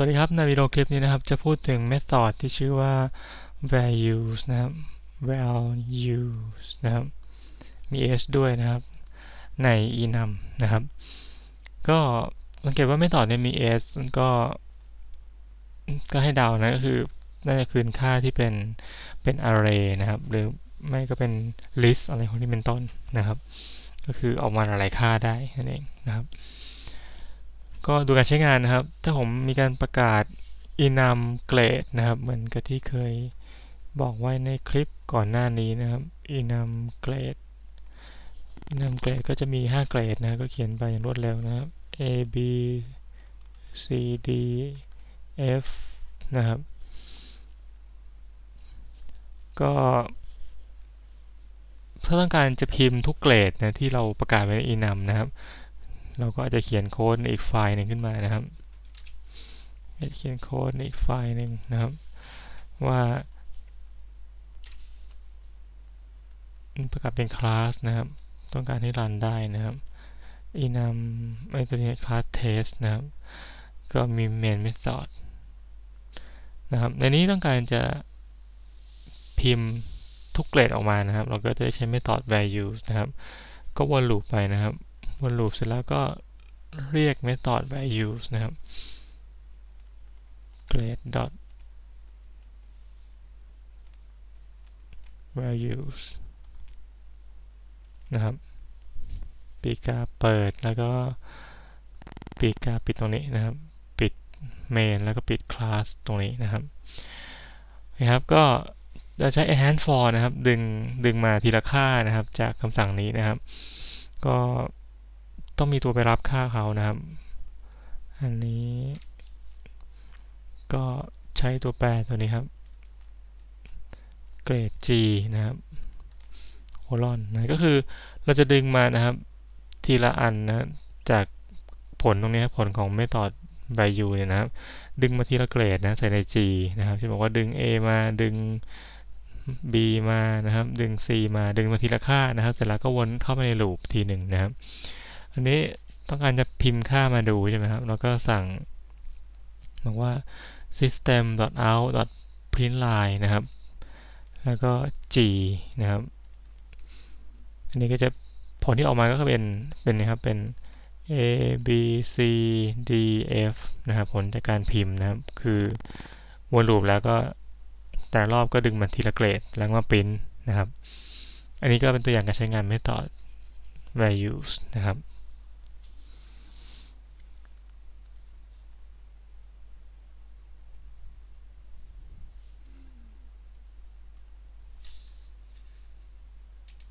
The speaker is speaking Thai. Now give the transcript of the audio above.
วัสดีครับในวิดีโอคลิปนี้นะครับ จะพูดถึง method ที่ชื่อว่า values นะครับ values นะครับ มี s ด้วยนะครับ ใน enum นะครับ ก็สังเกตว่า method เนี่ยมี s ก็ ก็ให้เดานะก็คือ น่าจะคืนค่าที่เป็น เป็น array นะครับ หรือไม่ก็เป็น list อะไรพวกนี้เป็นต้นนะครับ ก็คือออกมาหลายค่าได้นั่นเองนะครับ ก็ดูการใช้งานนะครับ ถ้าผมมีการประกาศ enum grade นะครับ เหมือนกับที่เคยบอกไว้ในคลิปก่อนหน้านี้นะครับ enum grade enum grade ก็จะมี 5 เกรดนะ ก็เขียนไปอย่างรวดเร็วนะครับ a b c d f นะครับ ก็ถ้าต้องการจะพิมพ์ทุกเกรดนะที่เราประกาศไว้ใน enum นะครับ เราก็อาจจะเขียนโค้ดในอีกไฟล์หนึ่งขึ้นมานะครับเขียนโค้ดในอีกไฟล์หนึ่งนะครับ ว่าประกาศเป็นคลาสนะครับ ต้องการให้รันได้นะครับ enum ไอ้ตัวนี้คลาส test นะครับ ก็มี main method นะครับ ในนี้ต้องการจะพิมพ์ทุกเกรดออกมานะครับ เราก็จะใช้ method values นะครับ ก็วนลูปไปนะครับ วนลูปเสร็จแล้วก็เรียก method values นะครับ grade dot values นะครับ ปีกาเปิดแล้วก็ปีกาปิดตรงนี้นะครับ ปิด main แล้วก็ปิด class ตรงนี้นะครับนะครับก็จะใช้ enhance for นะครับ ดึงดึงมาทีละค่านะครับ จากคำสั่งนี้นะครับ ก็ ต้องมีตัวไปรับค่าเขานะครับ อันนี้ ก็ใช้ตัวแปรตัวนี้ครับ เกรด g นะครับโคลอนนะก็คือเราจะดึงมานะครับ ทีละอันนะจากผลตรงนี้ผลของ method value เนี่ยนะครับ ดึงมาทีละเกรดนะใส่ใน g นะครับจะบอกว่าดึง a มาดึง b มานะครับ ดึง c มาดึงมาทีละค่านะครับ เสร็จแล้วก็วนเข้าไปในลูปทีหนึ่งนะครับ อันนี้ต้องการจะพิมพ์ค่ามาดูใช่ไหมครับเราก็สั่งบอกว่า system.out.println นะครับ แล้วก็ g นะครับ อันนี้ก็จะผลที่ออกมาก็เป็น เป็นนะครับ เป็น a b c d f นะครับ ผลจากการพิมพ์นะครับ คือวนลูปแล้วก็แต่รอบก็ดึงมาทีละเกรด แล้วมาพิมพ์นะครับ อันนี้ก็เป็นตัวอย่างการใช้งาน method values นะครับ